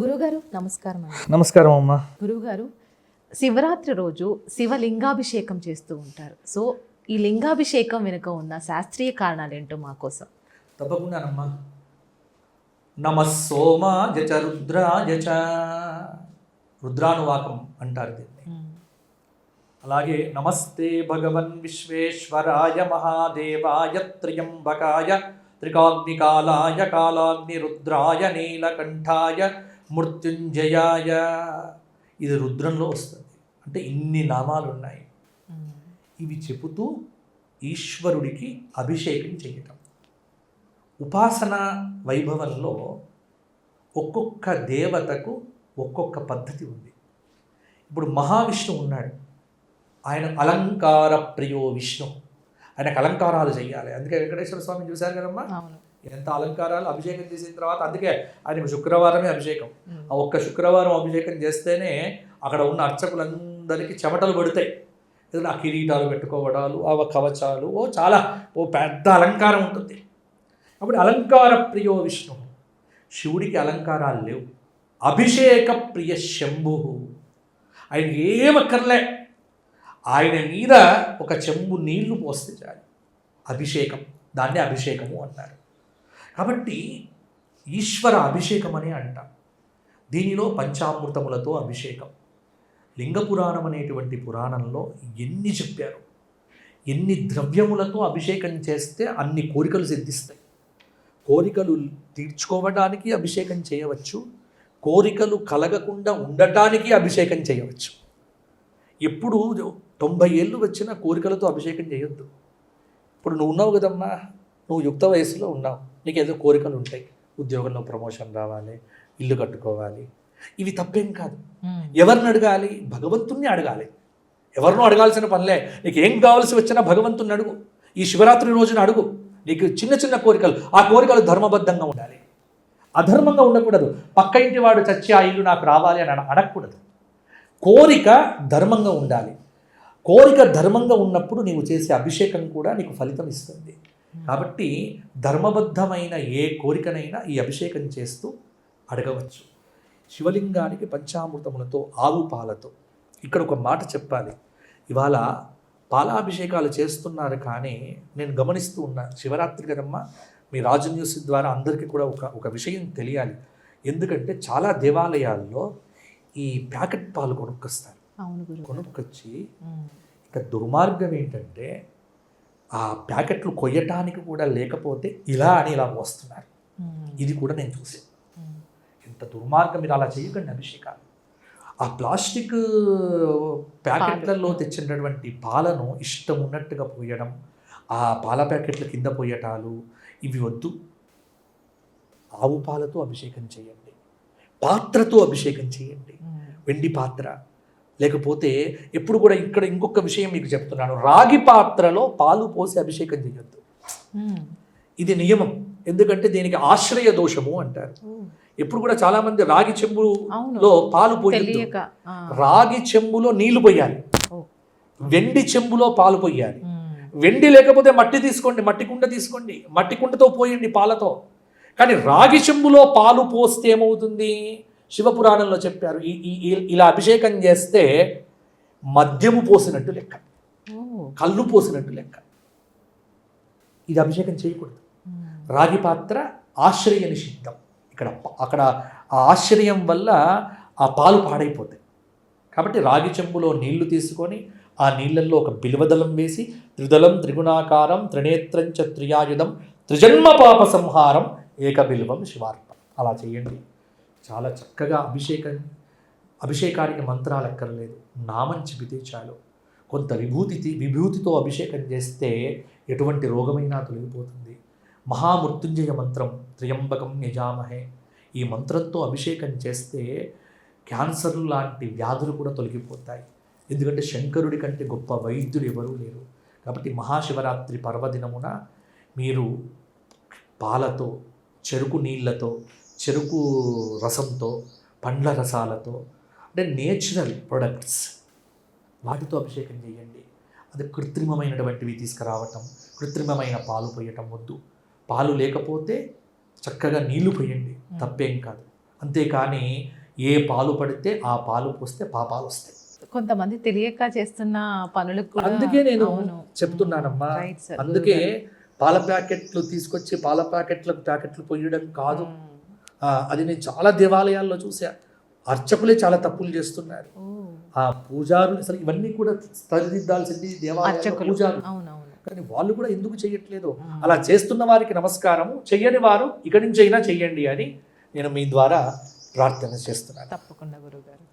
గురుగారు నమస్కారం అండి. నమస్కారం అమ్మా. గురువుగారు శివరాత్రి రోజు శివలింగాభిషేకం చేస్తూ ఉంటారు. సో ఈ లింగాభిషేకం వెనుక ఉన్న శాస్త్రీయ కారణాలు ఏంటో మా కోసం? తప్పకుండానమ్మా నమ సోమాయ చ రుద్రానువాకం అంటారు దీన్ని. అలాగే నమస్తే భగవన్ విశ్వేశ్వరాయ మహాదేవాయ త్రియంబకాయ త్రికాగ్నికాలాయ కాలాగ్ని రుద్రాయ నీలకంఠాయ మృత్యుంజయాయ. ఇది రుద్రంలో వస్తుంది. అంటే ఇన్ని నామాలు ఉన్నాయి ఇవి చెబుతూ ఈశ్వరుడికి అభిషేకం చేయటం. ఉపాసన వైభవంలో ఒక్కొక్క దేవతకు ఒక్కొక్క పద్ధతి ఉంది. ఇప్పుడు మహావిష్ణు ఉన్నాడు. ఆయన అలంకార ప్రియో విష్ణు. ఆయనకు అలంకారాలు చేయాలి. అందుకే వెంకటేశ్వర స్వామి చూశారు కదమ్మా? ఎంత అలంకారాలు అభిషేకం చేసిన తర్వాత అందుకే ఆయనకు శుక్రవారమే అభిషేకం. ఆ ఒక్క శుక్రవారం అభిషేకం చేస్తేనే అక్కడ ఉన్న అర్చకులందరికీ చెమటలు పడతాయి. ఎందుకంటే ఆ కిరీటాలు పెట్టుకోవడాలు ఆ కవచాలు ఓ చాలా ఓ పెద్ద అలంకారం ఉంటుంది. అప్పుడు అలంకార ప్రియో విష్ణు. శివుడికి అలంకారాలు లేవు. అభిషేక ప్రియ శంభు. ఆయన ఏమక్కర్లే ఆయన మీద ఒక చెంబు నీళ్ళు పోస్తే చాలు. అభిషేకం దాన్ని అభిషేకము అన్నారు. కాబట్టి ఈశ్వర అభిషేకం అనే అంట. దీనిలో పంచామృతములతో అభిషేకం. లింగ పురాణం అనేటువంటి పురాణంలో ఎన్ని చెప్పారు? ఎన్ని ద్రవ్యములతో అభిషేకం చేస్తే అన్ని కోరికలు సిద్ధిస్తాయి. కోరికలు తీర్చుకోవడానికి అభిషేకం చేయవచ్చు. కోరికలు కలగకుండా ఉండటానికి అభిషేకం చేయవచ్చు. ఎప్పుడు తొంభై ఏళ్ళు వచ్చిన కోరికలతో అభిషేకం చేయొద్దు. ఇప్పుడు నువ్వు ఉన్నావు కదమ్మా. నువ్వు యుక్త వయసులో ఉన్నావు. నీకు ఏదో కోరికలు ఉంటాయి. ఉద్యోగంలో ప్రమోషన్ రావాలి ఇల్లు కట్టుకోవాలి. ఇవి తప్పేం కాదు. ఎవరిని అడగాలి? భగవంతుణ్ణి అడగాలి. ఎవరినో అడగాల్సిన పనిలే. నీకు ఏం కావాల్సి వచ్చినా భగవంతుని అడుగు. ఈ శివరాత్రి రోజున అడుగు. నీకు చిన్న చిన్న కోరికలు. ఆ కోరికలు ధర్మబద్ధంగా ఉండాలి. అధర్మంగా ఉండకూడదు. పక్క ఇంటి వాడు చచ్చి ఆ ఇల్లు నాకు రావాలి అని అడ- అడగకూడదు కోరిక ధర్మంగా ఉండాలి. కోరిక ధర్మంగా ఉన్నప్పుడు నీవు చేసే అభిషేకం కూడా నీకు ఫలితం ఇస్తుంది. కాబట్టి ధర్మబద్ధమైన ఏ కోరికనైనా ఈ అభిషేకం చేస్తూ అడగవచ్చు. శివలింగానికి పంచామృతములతో ఆవు పాలతో. ఇక్కడ ఒక మాట చెప్పాలి. ఇవాళ పాలాభిషేకాలు చేస్తున్నారు కానీ నేను గమనిస్తూ ఉన్నా శివరాత్రి కదమ్మా మీ రాజు న్యూస్ ద్వారా అందరికీ కూడా ఒక ఒక విషయం తెలియాలి. ఎందుకంటే చాలా దేవాలయాల్లో ఈ ప్యాకెట్ పాలు కొనుక్కొస్తారు. కొనుక్కొచ్చి ఇక దుర్మార్గం ఏంటంటే ఆ ప్యాకెట్లు కొయ్యటానికి కూడా లేకపోతే ఇలా అని ఇలా వస్తున్నారు ఇది కూడా నేను చూసాను ఎంత దుర్మార్గం మీరు అలా చేయకండి అభిషేకాలు. ఆ ప్లాస్టిక్ ప్యాకెట్లలో తెచ్చినటువంటి పాలను ఇష్టం ఉన్నట్టుగా పోయడం ఆ పాల ప్యాకెట్ల కింద పోయటాలు ఇవి వద్దు. ఆవు పాలతో అభిషేకం చేయండి. పాత్రతో అభిషేకం చేయండి. వెండి పాత్ర లేకపోతే ఎప్పుడు కూడా ఇక్కడ ఇంకొక విషయం మీకు చెప్తున్నాను. రాగి పాత్రలో పాలు పోసి అభిషేకం చేయొద్దు. ఇది నియమం. ఎందుకంటే దీనికి ఆశ్రయ దోషము అంటారు. ఎప్పుడు కూడా చాలా మంది రాగి చెంబులో పాలు పోయొద్దు. రాగి చెంబులో నీళ్ళు పోయాలి. వెండి చెంబులో పాలు పోయాలి. వెండి లేకపోతే మట్టి తీసుకోండి మట్టి కుండ తీసుకోండి మట్టి కుండతో పోయండి పాలతో. కానీ రాగి చెంబులో పాలు పోస్తే ఏమవుతుంది? శివపురాణంలో చెప్పారు. ఇలా అభిషేకం చేస్తే మద్యము పోసినట్టు లెక్క. కళ్ళు పోసినట్టు లెక్క. ఇది అభిషేకం చేయకూడదు. రాగి పాత్ర ఆశ్రయ నిషిద్ధం. ఇక్కడ అక్కడ ఆ ఆశ్రయం వల్ల ఆ పాలు పాడైపోతాయి. కాబట్టి రాగి చెంబులో నీళ్ళు తీసుకొని ఆ నీళ్ళల్లో ఒక బిల్వదళం వేసి త్రిదళం త్రిగుణాకారం త్రినేత్రం చ త్రియాయుధం త్రిజన్మ పాప సంహారం ఏకబిల్వం శివార్పణ. అలా చేయండి. చాలా చక్కగా అభిషేకం అభిషేకానికి మంత్రాలు ఎక్కర్లేదు. నామం చెబితే చాలు. కొంత విభూతి విభూతితో అభిషేకం చేస్తే ఎటువంటి రోగమైనా తొలగిపోతుంది. మహామృత్యుంజయ మంత్రం త్రియంబకం యజామహే. ఈ మంత్రంతో అభిషేకం చేస్తే క్యాన్సర్ లాంటి వ్యాధులు కూడా తొలగిపోతాయి. ఎందుకంటే శంకరుడి కంటే గొప్ప వైద్యులు ఎవరూ లేరు. కాబట్టి మహాశివరాత్రి పర్వదినమున మీరు పాలతో చెరుకు నీళ్ళతో చెరుకు రసంతో పండ్ల రసాలతో అంటే నేచురల్ ప్రొడక్ట్స్ వాటితో అభిషేకం చేయండి. అది కృత్రిమమైనటువంటివి తీసుకురావటం కృత్రిమమైన పాలు పోయటం వద్దు. పాలు లేకపోతే చక్కగా నీళ్ళు పోయండి. తప్పేం కాదు. అంతేకాని ఏ పాలు పడితే ఆ పాలు పోస్తే పాపాలు వస్తాయి. కొంతమంది తెలియక చేస్తున్న పనులకు అందుకే నేను. చెప్తున్నానమ్మా. అందుకే పాల ప్యాకెట్లు తీసుకొచ్చి పాల ప్యాకెట్లకు ప్యాకెట్లు పొయ్యడం కాదు. అది నేను చాలా దేవాలయాల్లో చూసా అర్చకులే చాలా తప్పులు చేస్తున్నారు. ఆ పూజారులు అసలు ఇవన్నీ కూడా సరిదిద్దాల్సింది దేవాలయ పూజారులు. కానీ వాళ్ళు కూడా ఎందుకు చేయట్లేదు. అలా చేస్తున్న వారికి నమస్కారము చెయ్యని వారు ఇక నుంచి అయినా చెయ్యండి అని నేను మీ ద్వారా ప్రార్థన చేస్తున్నాను. తప్పకుండా గురుగారు